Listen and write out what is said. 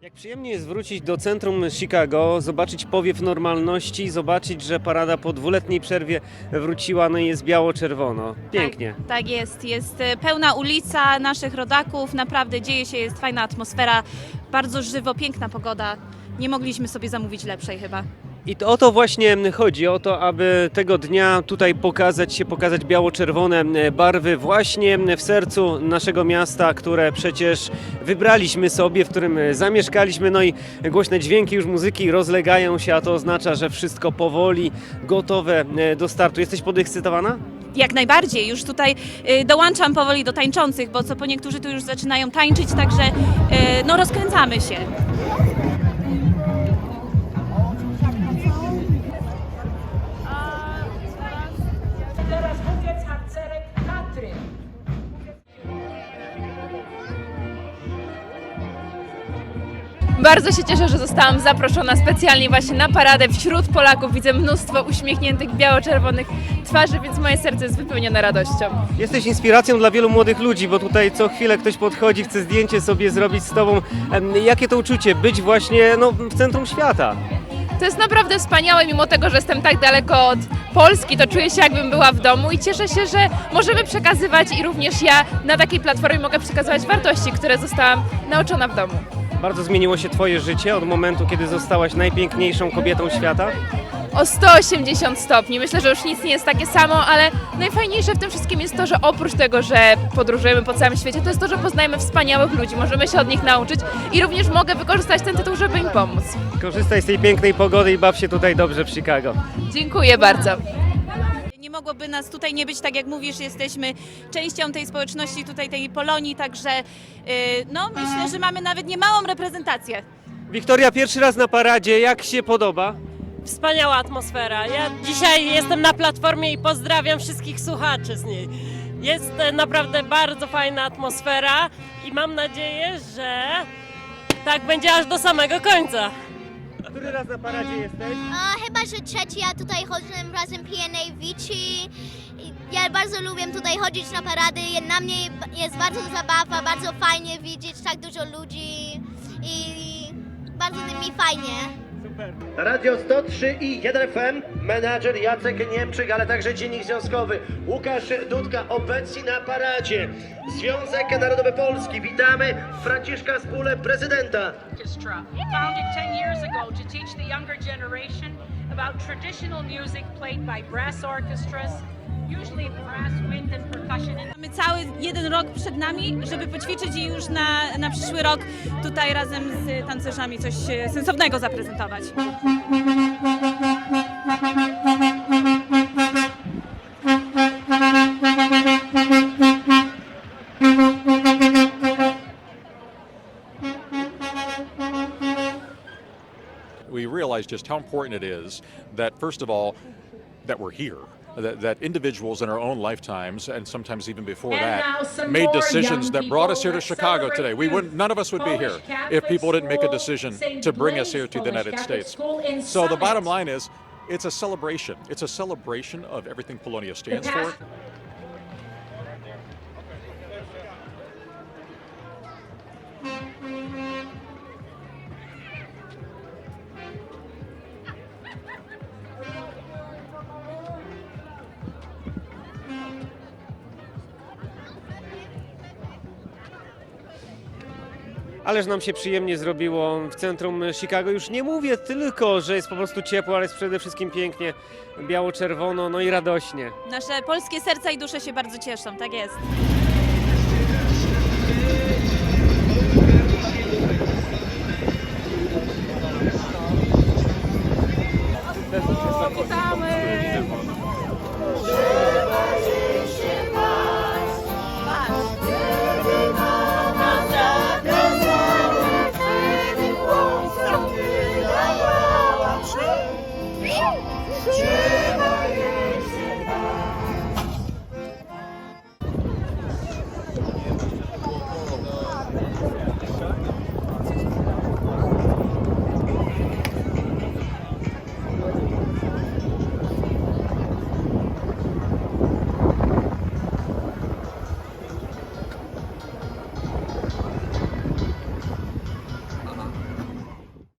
Jak przyjemnie jest wrócić do centrum Chicago, zobaczyć powiew normalności, zobaczyć, że parada po dwuletniej przerwie wróciła, no i jest biało-czerwono. Pięknie. Tak, tak jest. Jest e, pełna ulica naszych rodaków. Naprawdę dzieje się, jest fajna atmosfera. Bardzo żywo, piękna pogoda. Nie mogliśmy sobie zamówić lepszej chyba. I to o to właśnie chodzi, o to, aby tego dnia tutaj pokazać się, pokazać biało-czerwone barwy właśnie w sercu naszego miasta, które przecież wybraliśmy sobie, w którym zamieszkaliśmy, no i głośne dźwięki już muzyki rozlegają się, a to oznacza, że wszystko powoli gotowe do startu. Jesteś podekscytowana? Jak najbardziej. Już tutaj e, dołączam powoli do tańczących, bo co po niektórzy tu już zaczynają tańczyć, także e, no rozkręcamy się. Bardzo się cieszę, że zostałam zaproszona specjalnie właśnie na paradę wśród Polaków. Widzę mnóstwo uśmiechniętych, biało-czerwonych twarzy, więc moje serce jest wypełnione radością. Jesteś inspiracją dla wielu młodych ludzi, bo tutaj co chwilę ktoś podchodzi, chce zdjęcie sobie zrobić z tobą. Jakie to uczucie być właśnie no, w centrum świata? To jest naprawdę wspaniałe, mimo tego, że jestem tak daleko od Polski, to czuję się jakbym była w domu i cieszę się, że możemy przekazywać i również ja na takiej platformie mogę przekazywać wartości, które zostałam nauczona w domu. Bardzo zmieniło się twoje życie od momentu, kiedy zostałaś najpiękniejszą kobietą świata? o 180 stopni. Myślę, że już nic nie jest takie samo, ale najfajniejsze w tym wszystkim jest to, że oprócz tego, że podróżujemy po całym świecie, to jest to, że poznajemy wspaniałych ludzi, możemy się od nich nauczyć i również mogę wykorzystać ten tytuł, żeby im pomóc. Korzystaj z tej pięknej pogody i baw się tutaj dobrze w Chicago. Dziękuję bardzo. Nie mogłoby nas tutaj nie być, tak jak mówisz, jesteśmy częścią tej społeczności, tutaj tej Polonii, także e, no myślę, że mamy nawet niemałą reprezentację. Wiktoria, pierwszy raz na paradzie, jak się podoba? Wspaniała atmosfera. Ja dzisiaj jestem na platformie i pozdrawiam wszystkich słuchaczy z niej. Jest e, naprawdę bardzo fajna atmosfera i mam nadzieję, że tak będzie aż do samego końca. Który raz na paradzie jesteś? A, chyba, że trzeci, ja tutaj chodzę razem PNA Vici. Ja bardzo lubię tutaj chodzić na parady. Na mnie jest bardzo zabawa, bardzo fajnie widzieć tak dużo ludzi i bardzo mi fajnie. Super. Radio 103 i 1 FM, menadżer Jacek Niemczyk, ale także dziennik związkowy Łukasz Dudka, obecni na paradzie. Związek Narodowy Polski, witamy Franciszka Spule, prezydenta. Orchestra, founded 10 years ago to teach the younger generation about traditional music played by brass orchestras, Mamy cały jeden rok przed nami, żeby poćwiczyć i już na, na przyszły rok tutaj razem z tancerzami coś e, sensownego zaprezentować. we realize just how important it is that, first of all, that we're here. That, that individuals in our own lifetimes, and sometimes even before And that, made decisions that brought us here to Chicago today. We wouldn't, none of us would be here Polish if people didn't make a decision St. to bring us here to the United Polish States. Catholic School So the bottom line is, it's a celebration. It's a celebration of everything Polonia stands for. Ależ nam się przyjemnie zrobiło w centrum Chicago. Już nie mówię tylko, że jest po prostu ciepło, ale jest przede wszystkim pięknie, biało-czerwono, no i radośnie. Nasze polskie serca i dusze się bardzo cieszą, tak jest. Church.